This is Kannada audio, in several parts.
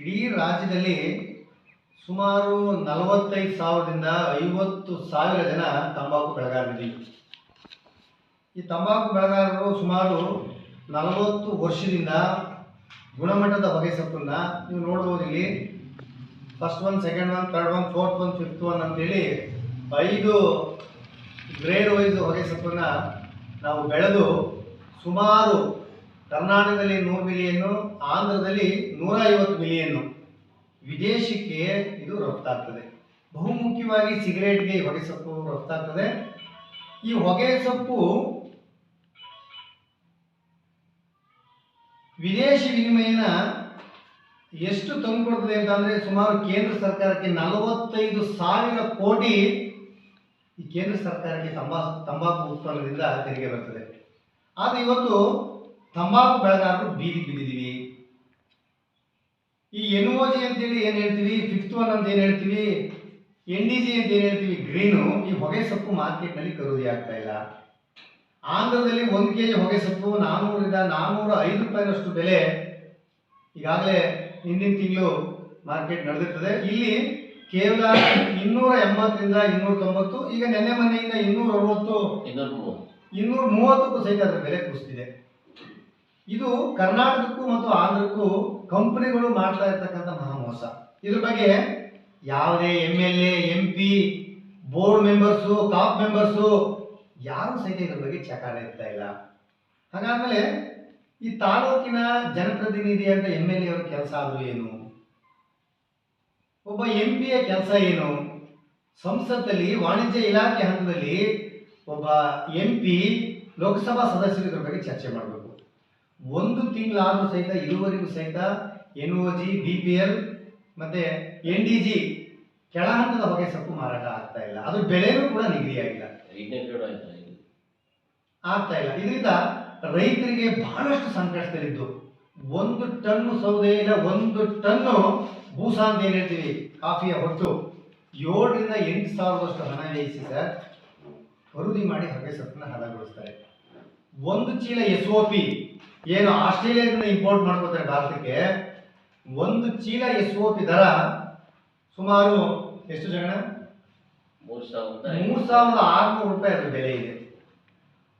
ಇಡೀ ರಾಜ್ಯದಲ್ಲಿ ಸುಮಾರು ನಲವತ್ತೈದು ಸಾವಿರದಿಂದ ಐವತ್ತು ಸಾವಿರ ಜನ ತಂಬಾಕು ಬೆಳೆಗಾರರಿದ್ದೀವಿ ಈ ತಂಬಾಕು ಬೆಳೆಗಾರರು ಸುಮಾರು ನಲವತ್ತು ವರ್ಷದಿಂದ ಗುಣಮಟ್ಟದ ಹೊಗೆ ಸೊಪ್ಪನ್ನು ನೀವು ನೋಡ್ಬೋದು ಇಲ್ಲಿ. First one second one third one fourth one fifth one ಅಂತೇಳಿ ಐದು ಗ್ರೇಡ್ ವೈಸ್ ಹೊಗೆ ಸೊಪ್ಪನ್ನು ನಾವು ಬೆಳೆದು ಸುಮಾರು ಕರ್ನಾಟಕದಲ್ಲಿ ನೂರು ಮಿಲಿಯನ್ನು ಆಂಧ್ರದಲ್ಲಿ ನೂರ ಐವತ್ತು ಮಿಲಿಯನ್ನು ವಿದೇಶಕ್ಕೆ ಇದು ರಫ್ತಾಗ್ತದೆ. ಬಹುಮುಖ್ಯವಾಗಿ ಸಿಗರೇಟ್ಗೆ ಹೊಗೆ ಸೊಪ್ಪು ರಫ್ತಾಗ್ತದೆ. ಈ ಹೊಗೆ ಸೊಪ್ಪು ವಿದೇಶಿ ವಿನಿಮಯನ ಎಷ್ಟು ತಂದುಕೊಡ್ತದೆ ಅಂತಂದ್ರೆ ಸುಮಾರು ಕೇಂದ್ರ ಸರ್ಕಾರಕ್ಕೆ ನಲವತ್ತೈದು ಸಾವಿರ ಕೋಟಿ ಈ ಕೇಂದ್ರ ಸರ್ಕಾರಕ್ಕೆ ತಂಬಾಕು ತಂಬಾಕು ಉತ್ಪನ್ನದಿಂದ ತೆರಿಗೆ ಬರ್ತದೆ. ಆದರೆ ಇವತ್ತು ತಂಬಾಕು ಬೆಳೆಗಾರರು ಬೀದಿ ಬಿದ್ದಿದ್ದೀವಿ ಈ ಎನ್ ಒ ಜಿ ಅಂತೇಳಿ ಏನು ಹೇಳ್ತೀವಿ? ಫಿಫ್ತ್ ಒನ್ ಅಂತ ಏನು ಹೇಳ್ತೀವಿ? ಎನ್ ಡಿ ಜಿ ಅಂತ ಏನು ಹೇಳ್ತೀವಿ? ಗ್ರೀನು ಈ ಹೊಗೆ ಸೊಪ್ಪು ಮಾರ್ಕೆಟ್ನಲ್ಲಿ ಖರೀದಿ ಆಗ್ತಾ ಇಲ್ಲ. ಆಂಧ್ರದಲ್ಲಿ ಒಂದು ಕೆ ಜಿ ಹೊಗೆ ಸೊಪ್ಪು ನಾನ್ನೂರಿಂದ ನಾನ್ನೂರ ಐದು ರೂಪಾಯಿನಷ್ಟು ಬೆಲೆ ಈಗಾಗಲೇ ಹಿಂದಿನ ತಿಂಗಳು ಮಾರ್ಕೆಟ್ ನಡೆದಿರ್ತದೆ. ಇಲ್ಲಿ ಕೇವಲ ಇನ್ನೂರ ಎಂಬತ್ತರಿಂದ ಇನ್ನೂರ ತೊಂಬತ್ತು ಈಗ ನೆನ್ನೆ ಮನೆಯಿಂದ ಇನ್ನೂರ ಅರವತ್ತು ಇನ್ನೂರ ಮೂವತ್ತಕ್ಕೂ ಸಹಿತ ಅದರ ಬೆಲೆ ಕುಸಿದಿದೆ. ಇದು ಕರ್ನಾಟಕಕ್ಕೂ ಮತ್ತು ಆಂಧ್ರಕ್ಕೂ ಕಂಪನಿಗಳು ಮಾಡ್ತಾ ಇರ್ತಕ್ಕಂಥ ಮಹಾಮೋಸ. ಇದ್ರ ಬಗ್ಗೆ ಯಾವುದೇ M L A P board members top members ಯಾರು ಸಹಿತ ಇದ್ರ ಬಗ್ಗೆ ಚಕಾರ ಇರ್ತಾ ಇಲ್ಲ. ಹಾಗಾದ್ಮೇಲೆ ಈ ತಾಲೂಕಿನ ಜನಪ್ರತಿನಿಧಿ ಅಂತ ಎಂ ಎಲ್ ಎ ಅವರ ಕೆಲಸ ಆದರೂ ಏನು? ಒಬ್ಬ ಎಂ ಪಿಯ ಕೆಲಸ ಏನು? ಸಂಸತ್ತಲ್ಲಿ ವಾಣಿಜ್ಯ ಇಲಾಖೆ ಹಂತದಲ್ಲಿ ಒಬ್ಬ ಎಂ ಪಿ ಲೋಕಸಭಾ ಸದಸ್ಯರು ಇದ್ರ ಬಗ್ಗೆ ಚರ್ಚೆ ಮಾಡಬೇಕು. ಒಂದು ತಿಂಗಳಾದರೂ ಸಹಿತ ಇದುವರೆಗೂ ಸಹಿತ N O G B P L ಮತ್ತೆ ಎನ್ ಡಿ ಜಿ ಕೆಳ ಹಂತದ ಹೊಗೆ ಸೊಪ್ಪು ಮಾರಾಟ ಆಗ್ತಾ ಇಲ್ಲ. ಅದು ಬೆಲೆನೂ ಕೂಡ ನಿಗದಿಯಾಗಿಲ್ಲ ಆಗ್ತಾ ಇಲ್ಲ. ಇದರಿಂದ ರೈತರಿಗೆ ಬಹಳಷ್ಟು ಸಂಕಷ್ಟದಲ್ಲಿದ್ದು. ಒಂದು ಟನ್ನು ಸೌದೆ ಇಲ್ಲ ಒಂದು ಟನ್ನು ಭೂಸಾಂತ ಅಂತ ಏನ್ ಹೇಳ್ತೀವಿ ಕಾಫಿಯ ಹೊಟ್ಟು ಏಳರಿಂದ ಎಂಟು ಸಾವಿರದಷ್ಟು ಹಣ ವ್ಯಯಿಸಿ ಸರ್ ಖರೀದಿ ಮಾಡಿ ಹೊಗೆ ಸೊಪ್ಪನ್ನ ಹದಗೊಳಿಸ್ತಾರೆ. ಒಂದು ಚೀಲ ಎಸ್ ಒ ಪಿ ಏನು ಆಸ್ಟ್ರೇಲಿಯಾದಿಂದ ಇಂಪೋರ್ಟ್ ಮಾಡ್ಕೋತಾರೆ ಭಾರತಕ್ಕೆ. ಒಂದು ಚೀಲ ಎಸ್ ಒ ಪಿ ದರ ಸುಮಾರು ಎಷ್ಟು ಜನ ಮೂರು ಸಾವಿರದ ಆರುನೂರು ರೂಪಾಯಿ ಅದ್ರ ಬೆಲೆ ಇದೆ.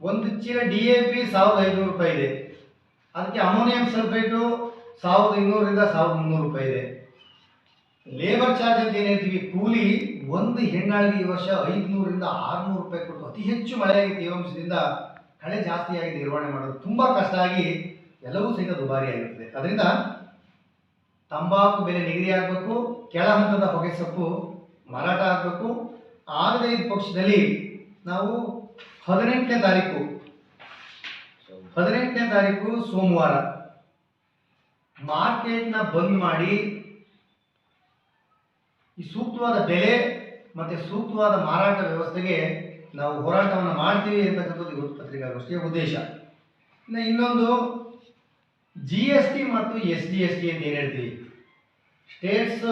ಒಂದು ಚೀಲ ಡಿ ಎ ಪಿ ಸಾವಿರದ ಐನೂರು ರೂಪಾಯಿ ಇದೆ. ಅದಕ್ಕೆ ಅಮೋನಿಯಂ ಸಲ್ಫೇಟು ಸಾವಿರದ ಇನ್ನೂರರಿಂದ ಸಾವಿರದ ಮುನ್ನೂರು ರೂಪಾಯಿ ಇದೆ. ಲೇಬರ್ ಚಾರ್ಜ್ ಅಂತ ಏನು ಹೇಳ್ತೀವಿ? ಕೂಲಿ ಒಂದು ಹೆಣ್ಣಾಳಿಗೆ ಈ ವರ್ಷ ಐದುನೂರರಿಂದ ಆರುನೂರು ರೂಪಾಯಿ ಕೊಟ್ಟು ಅತಿ ಹೆಚ್ಚು ಮಳೆಯಾಗಿ ತೇವಾಂಶದಿಂದ ಕಳೆ ಜಾಸ್ತಿಯಾಗಿ ನಿರ್ವಹಣೆ ಮಾಡೋದು ತುಂಬ ಕಷ್ಟ ಆಗಿ ಎಲ್ಲವೂ ಸಹಿತ ದುಬಾರಿ ಆಗಿರ್ತದೆ. ಅದರಿಂದ ತಂಬಾಕು ಬೆಲೆ ನಿಗದಿ ಆಗಬೇಕು, ಕೆಳ ಹಂತದ ಹೊಗೆ ಸೊಪ್ಪು ಮಾರಾಟ ಆಗಬೇಕು. ಇದ್ದ ಪಕ್ಷದಲ್ಲಿ ನಾವು ಹದಿನೆಂಟನೇ ತಾರೀಕು ಹದಿನೆಂಟನೇ ತಾರೀಕು ಸೋಮವಾರ ಮಾರ್ಕೆಟ್ನ ಬಂದ್ ಮಾಡಿ ಈ ಸೂಕ್ತವಾದ ಬೆಲೆ ಮತ್ತೆ ಸೂಕ್ತವಾದ ಮಾರಾಟ ವ್ಯವಸ್ಥೆಗೆ ನಾವು ಹೋರಾಟವನ್ನು ಮಾಡ್ತೀವಿ ಅಂತಕ್ಕಂಥದ್ದು ಇವತ್ತು ಪತ್ರಿಕಾಗೋಷ್ಠಿಯ ಉದ್ದೇಶ. ಇನ್ನು ಇನ್ನೊಂದು ಜಿ ಎಸ್ ಟಿ ಮತ್ತು ಎಸ್ ಜಿ ಎಸ್ ಟಿ ಅಂತ ಏನು ಹೇಳ್ತೀವಿ? ಸ್ಟೇಟ್ಸ್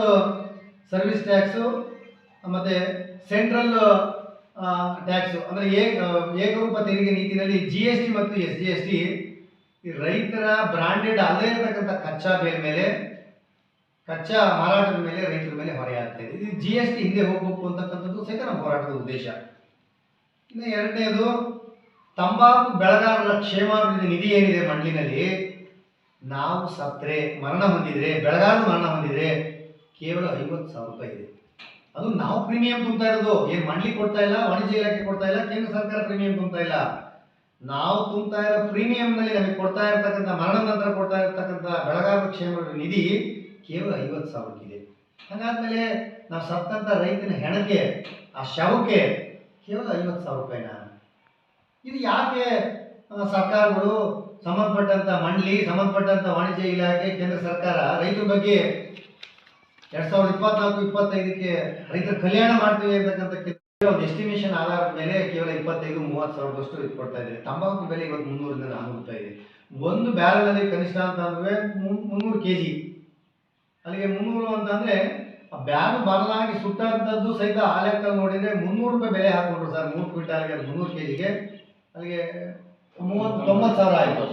ಸರ್ವಿಸ್ ಟ್ಯಾಕ್ಸು ಮತ್ತು ಸೆಂಟ್ರಲ್ ಟ್ಯಾಕ್ಸು ಅಂದರೆ ಏಕ ಏಕರೂಪ ತೆರಿಗೆ ನೀತಿನಲ್ಲಿ ಜಿ ಎಸ್ ಟಿ ಮತ್ತು ಎಸ್ ಜಿ ಎಸ್ ಟಿ ರೈತರ ಬ್ರಾಂಡೆಡ್ ಅಲ್ಲೇ ಇರತಕ್ಕಂಥ ಕಚ್ಚಾ ಬೇರ್ ಮೇಲೆ, ಕಚ್ಚಾ ಮಾರಾಟದ ಮೇಲೆ ರೈತರ ಮೇಲೆ ಹೊರೆಯಾಗ್ತಾ ಇದೆ. ಇದು ಜಿ ಎಸ್ ಟಿ ಹಿಂದೆ ಹೋಗ್ಬೇಕು ಅಂತಕ್ಕಂಥದ್ದು ಸಹಿತ ನಮ್ಮ ಹೋರಾಟದ ಉದ್ದೇಶ. ಇನ್ನು ಎರಡನೇದು, ತಂಬಾಕು ಬೆಳೆಗಾರರ ಕ್ಷೇಮಾಭಿವೃದ್ಧಿ ನಿಧಿ ಏನಿದೆ ಮಂಡಳಿನಲ್ಲಿ ನಾವು ಸತ್ತರೆ, ಮರಣ ಹೊಂದಿದ್ರೆ, ಬೆಳೆಗಾರರು ಮರಣ ಹೊಂದಿದ್ರೆ ಕೇವಲ ಐವತ್ತು ಸಾವಿರ ರೂಪಾಯಿ ಇದೆ. ಅದು ನಾವು ಪ್ರೀಮಿಯಂ ತುಂಬ್ತಾ ಇರೋದು. ಏನು ಮಂಡಳಿ ಕೊಡ್ತಾ ಇಲ್ಲ, ವಾಣಿಜ್ಯ ಇಲಾಖೆ ಕೊಡ್ತಾ ಇಲ್ಲ, ಕೇಂದ್ರ ಸರ್ಕಾರ ಪ್ರೀಮಿಯಂ ತುಂಬ್ತಾ ಇಲ್ಲ. ನಾವು ತುಂಬ್ತಾ ಇರೋ ಪ್ರೀಮಿಯಂನಲ್ಲಿ ನಮಗೆ ಕೊಡ್ತಾ ಇರತಕ್ಕಂಥ ಮರಣ ನಂತರ ಕೊಡ್ತಾ ಇರತಕ್ಕಂಥ ಬೆಳೆಗಾರರ ಕ್ಷೇಮ ನಿಧಿ ಕೇವಲ ಐವತ್ತು ಸಾವಿರಕ್ಕಿದೆ. ಹಾಗಾದ್ಮೇಲೆ ನಾವು ಸತ್ತಂಥ ರೈತನ ಹೆಣಕ್ಕೆ, ಆ ಶವಕ್ಕೆ ಕೇವಲ ಐವತ್ತು ಸಾವಿರ ರೂಪಾಯಿನ. ಇದು ಯಾಕೆ ಸರ್ಕಾರಗಳು ಸಂಬಂಧಪಟ್ಟಂಥ ಮಂಡಳಿ ಸಂಬಂಧಪಟ್ಟಂಥ ವಾಣಿಜ್ಯ ಇಲಾಖೆ, ಕೇಂದ್ರ ಸರ್ಕಾರ ರೈತರ ಬಗ್ಗೆ ಎರಡ್ ಸಾವಿರದ ಇಪ್ಪತ್ನಾಲ್ಕು, ಇಪ್ಪತ್ತೈದಕ್ಕೆ ರೈತರ ಕಲ್ಯಾಣ ಮಾಡ್ತೀವಿ ಅಂತಕ್ಕಂಥ ಒಂದು ಎಸ್ಟಿಮೇಷನ್ ಆಧಾರದ ಮೇಲೆ ಕೇವಲ ಇಪ್ಪತ್ತೈದು, ಮೂವತ್ತು ಸಾವಿರದಷ್ಟು ಇದು ಕೊಡ್ತಾ ಇದ್ದಾರೆ. ತಂಬಾಕು ಬೆಲೆ ಇವತ್ತು ಮುನ್ನೂರಿಂದ ನಾನ್ನೂರು ರೂಪಾಯಿ ಇದೆ. ಒಂದು ಬ್ಯಾರಲಲ್ಲಿ ಕನಿಷ್ಠ ಅಂತ ಅಂದ್ರೆ ಮುನ್- ಮುನ್ನೂರು ಕೆ ಜಿ ಅಲ್ಲಿಗೆ ಮುನ್ನೂರು ಅಂತ ಬ್ಯಾಗ್ ಬರಲಾಗಿ ಸುಟ್ಟಂಥದ್ದು ಸಹಿತ ಆ ಲೆಕ್ಕ ನೋಡಿದರೆ ಮುನ್ನೂರು ರೂಪಾಯಿ ಬೆಲೆ ಹಾಕೊಂಡ್ರು ಸರ್ ಮೂರು ಕ್ವಿಂಟಾಲ್ಗೆ ಮುನ್ನೂರು ಕೆ ಜಿಗೆ ಅಲ್ಲಿಗೆ ಮೂವತ್ತು ತೊಂಬತ್ತು ಸಾವಿರ ಆಯಿತು.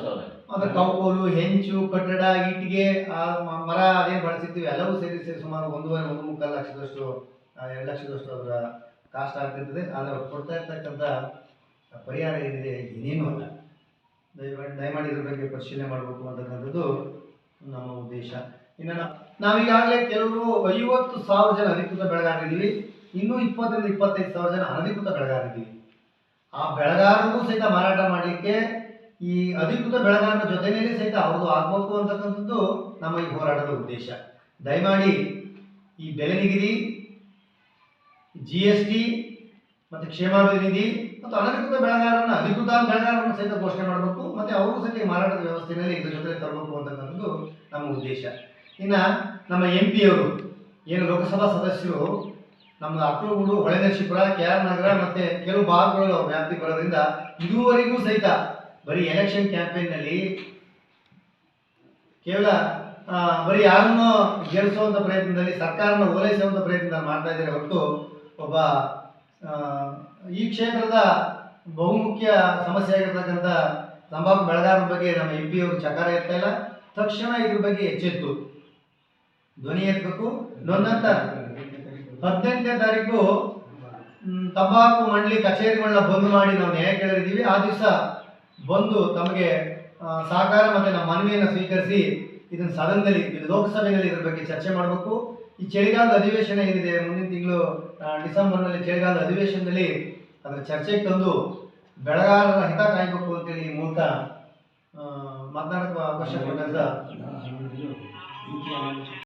ಅಂದರೆ ಕೌಕೋಲು ಹೆಂಚು ಕಟ್ಟಡ ಇಟ್ಟಿಗೆ ಆ ಮರ ಅದೇನು ಬಳಸಿರ್ತೀವಿ ಎಲ್ಲವೂ ಸೇರಿಸಿ ಸೇರಿ ಸುಮಾರು ಒಂದೂವರೆ ಒಂದು ಮುಕ್ಕಾಲು ಲಕ್ಷದಷ್ಟು ಎರಡು ಲಕ್ಷದಷ್ಟು ಅದರ ಕಾಸ್ಟ್ ಆಗ್ತಿರ್ತದೆ. ಆದರೆ ಅವ್ರು ಕೊಡ್ತಾ ಇರ್ತಕ್ಕಂಥ ಪರಿಹಾರ ಏನಿದೆ ಏನೇನು ಅಲ್ಲ. ದಯಮಾಡಿ ದಯಮಾಡಿ ಇದ್ರ ಬಗ್ಗೆ ಪರಿಶೀಲನೆ ಮಾಡಬೇಕು ಅಂತಕ್ಕಂಥದ್ದು ನಮ್ಮ ಉದ್ದೇಶ. ಇನ್ನು ನಾವೀಗಾಗಲೇ ಕೆಲವರು ಐವತ್ತು ಸಾವಿರ ಜನ ಅಧಿಕೃತ ಬೆಳೆಗಾರರಿದ್ದೀವಿ ಇನ್ನೂ ಇಪ್ಪತ್ತರಿಂದ ಇಪ್ಪತ್ತೈದು ಸಾವಿರ ಜನ ಅನಧಿಕೃತ ಬೆಳೆಗಾರರಿದ್ದೀವಿ ಆ ಬೆಳೆಗಾರರಿಗೂ ಸಹಿತ ಮಾರಾಟ ಮಾಡಲಿಕ್ಕೆ ಈ ಅಧಿಕೃತ ಬೆಳೆಗಾರರ ಜೊತೆಯಲ್ಲಿ ಸಹಿತ ಅವ್ರದ್ದು ಆಗ್ಬೇಕು ಅಂತಕ್ಕಂಥದ್ದು ನಮ್ಮ ಈ ಹೋರಾಟದ ಉದ್ದೇಶ. ದಯಮಾಡಿ ಈ ಬೆಲೆ ನಿಗದಿ ಜಿ ಎಸ್ ಟಿ ಮತ್ತು ಕ್ಷೇಮಾಭಿವೃದ್ಧಿ ಮತ್ತು ಅನಧಿಕೃತ ಬೆಳೆಗಾರರನ್ನ ಅಧಿಕೃತ ಬೆಳೆಗಾರರನ್ನು ಸಹಿತ ಘೋಷಣೆ ಮಾಡಬೇಕು. ಮತ್ತು ಅವರು ಸಹಿತ ಮಾರಾಟದ ವ್ಯವಸ್ಥೆಯಲ್ಲಿ ಇದ್ರ ಜೊತೆ ತರಬೇಕು ಅಂತಕ್ಕಂಥದ್ದು ನಮ್ಮ ಉದ್ದೇಶ. ಇನ್ನು ನಮ್ಮ ಎಂ ಪಿಯವರು ಏನು ಲೋಕಸಭಾ ಸದಸ್ಯರು, ನಮ್ಮ ಅಕ್ಲೂಗೂಡು ಹೊಳೆನರಸೀಪುರ ಕೆ ಆರ್ ನಗರ ಮತ್ತು ಕೆಲವು ಭಾಗಗಳು ವ್ಯಾಪ್ತಿ ಬರೋದ್ರಿಂದ ಇದುವರೆಗೂ ಸಹಿತ ಬರೀ ಎಲೆಕ್ಷನ್ ಕ್ಯಾಂಪೇನ್ನಲ್ಲಿ ಕೇವಲ ಬರೀ ಯಾರನ್ನು ಗೆಲ್ಲಿಸುವಂಥ ಪ್ರಯತ್ನದಲ್ಲಿ, ಸರ್ಕಾರನ ಓಲೈಸುವಂಥ ಪ್ರಯತ್ನ ಮಾಡ್ತಾ ಇದ್ದಾರೆ ಹೊರತು ಒಬ್ಬ ಈ ಕ್ಷೇತ್ರದ ಬಹುಮುಖ್ಯ ಸಮಸ್ಯೆ ಆಗಿರ್ತಕ್ಕಂಥ ತಂಬಾಕು ಬೆಳೆಗಾರರ ಬಗ್ಗೆ ನಮ್ಮ ಎಂ ಪಿ ಅವರು ಚಕಾರ ಇರ್ತಾ ಇಲ್ಲ. ತಕ್ಷಣ ಇದ್ರ ಬಗ್ಗೆ ಎಚ್ಚೆತ್ತು. ಧ್ವನಿ ಎತ್ತಬೇಕು ನೊಂದಂತ. ಹದಿನೆಂಟನೇ ತಾರೀಕು ತಂಬಾಕು ಮಂಡಳಿ ಕಚೇರಿಗಳನ್ನ ಬಂದ್ ಮಾಡಿ ನಾವು ನ್ಯಾಯ ಕೇಳಿದ್ದೀವಿ ಆ ದಿವಸ ಬಂದು ತಮಗೆ ಸಹಕಾರ ಮತ್ತು ನಮ್ಮ ಮನವಿಯನ್ನು ಸ್ವೀಕರಿಸಿ ಇದನ್ನು ಸದನದಲ್ಲಿ ಲೋಕಸಭೆಯಲ್ಲಿ ಇದ್ರ ಬಗ್ಗೆ ಚರ್ಚೆ ಮಾಡಬೇಕು. ಈ ಚಳಿಗಾಲದ ಅಧಿವೇಶನ ಏನಿದೆ? ಮುಂದಿನ ತಿಂಗಳು ಡಿಸೆಂಬರ್ನಲ್ಲಿ ಚಳಿಗಾಲದ ಅಧಿವೇಶನದಲ್ಲಿ ಅದರ ಚರ್ಚೆಗೆ ತಂದು ಬೆಳೆಗಾರರ ಹಿತ ಕಾಯ್ಬೇಕು ಅಂತೇಳಿ ಈ ಮೂಲಕ ಆ, ಮಾತನಾಡೋಕೆ ಅವಕಾಶ ಕೊಟ್ಟಂತ